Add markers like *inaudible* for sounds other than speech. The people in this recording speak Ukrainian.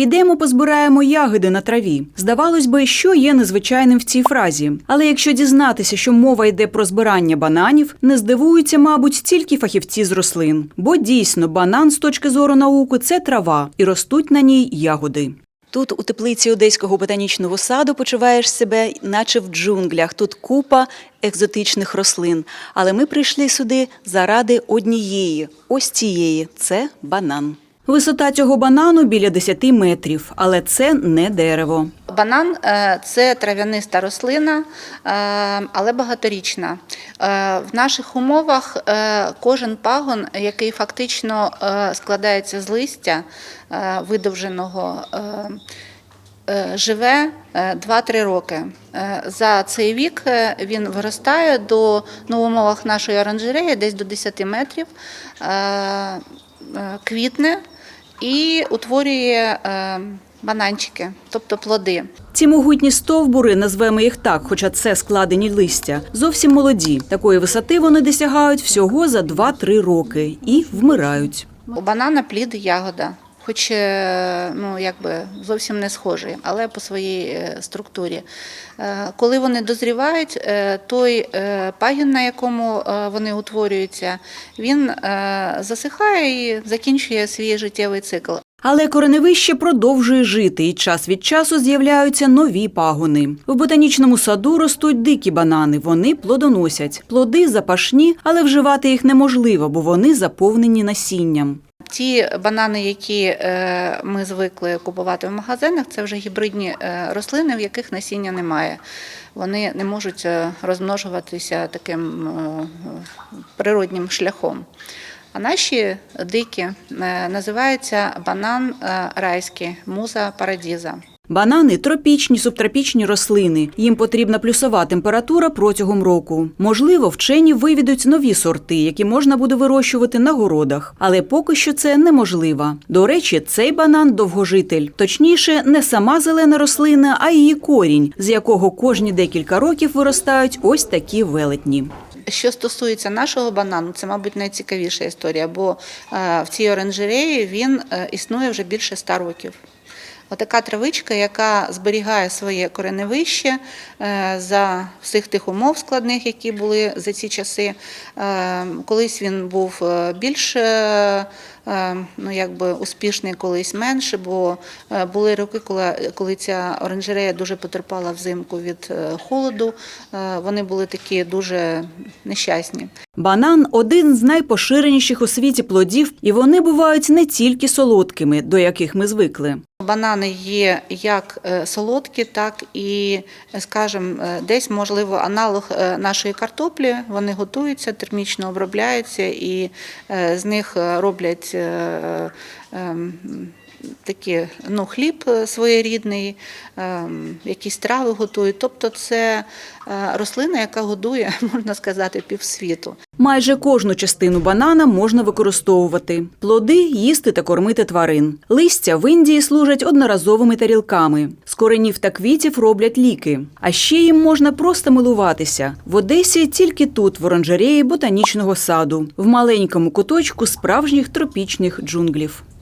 Підемо позбираємо ягоди на траві. Здавалось би, що є незвичайним в цій фразі. Але якщо дізнатися, що мова йде про збирання бананів, не здивуються, мабуть, тільки фахівці з рослин. Бо дійсно банан з точки зору науки це трава, і ростуть на ній ягоди. Тут, у теплиці Одеського ботанічного саду, почуваєш себе, наче в джунглях. Тут купа екзотичних рослин. Але ми прийшли сюди заради однієї, ось цієї це банан. Висота цього банану біля 10 метрів, але це не дерево. Банан е, це трав'яниста рослина, е, але багаторічна. Е, В наших умовах кожен пагон, який фактично складається з листя видовженого, живе е, 2-3 роки. За цей вік він виростає до ну, в умовах нашої оранжереї десь до 10 метрів, квітне і утворює е, бананчики, тобто плоди. Ці могутні стовбури, назвемо їх так, хоча це складені листя, зовсім молоді. Такої висоти вони досягають всього за 2-3 роки і вмирають. У банана плід ягода, хоч е, ну, якби зовсім не схожий, але по своїй е, структурі. Е, Коли вони дозрівають, той пагін, на якому вони утворюються, він засихає і закінчує свій життєвий цикл. Але кореневище продовжує жити, і час від часу з'являються нові пагони. В ботанічному саду ростуть дикі банани. Вони плодоносять. Плоди запашні, але вживати їх неможливо, бо вони заповнені насінням. Ті банани, які е, ми звикли купувати в магазинах, це вже гібридні е, рослини, в яких насіння немає. Вони не можуть е, розмножуватися таким природнім шляхом. А наші дикі називаються банан райський, муза парадіза. Банани тропічні, субтропічні рослини. Їм потрібна плюсова температура протягом року. Можливо, вчені виведуть нові сорти, які можна буде вирощувати на городах. Але поки що це неможливо. До речі, цей банан довгожитель. Точніше, не сама зелена рослина, а її корінь, з якого кожні декілька років виростають ось такі велетні. Що стосується нашого банану, це, мабуть, найцікавіша історія, бо е, в цій оранжереї він е, існує вже більше ста років. Отака травичка, яка зберігає своє кореневище е, за всіх тих умов складних, які були за ці часи. Е, Колись він був е, більш ну, якби успішний, колись менше, бо були роки, коли, коли ця оранжерея дуже потерпала взимку від холоду. Вони були такі дуже нещасні. Банан один з найпоширеніших у світі плодів, і вони бувають не тільки солодкими, до яких ми звикли. Банани є як е, солодкі, так і, е, скажімо, е, десь можливо аналог нашої картоплі. Вони готуються, термічно обробляються і з них роблять такі, ну, хліб своєрідний, якісь трави готують. Тобто це рослина, яка годує, *laughs* можна сказати, півсвіту. Майже кожну частину банана можна використовувати: плоди їсти та кормити тварин. Листя в Індії служать одноразовими тарілками. З коренів та квітів роблять ліки. А ще їм можна просто милуватися. В Одесі тільки тут, в оранжереї ботанічного саду, в маленькому куточку справжніх тропічних джунглів.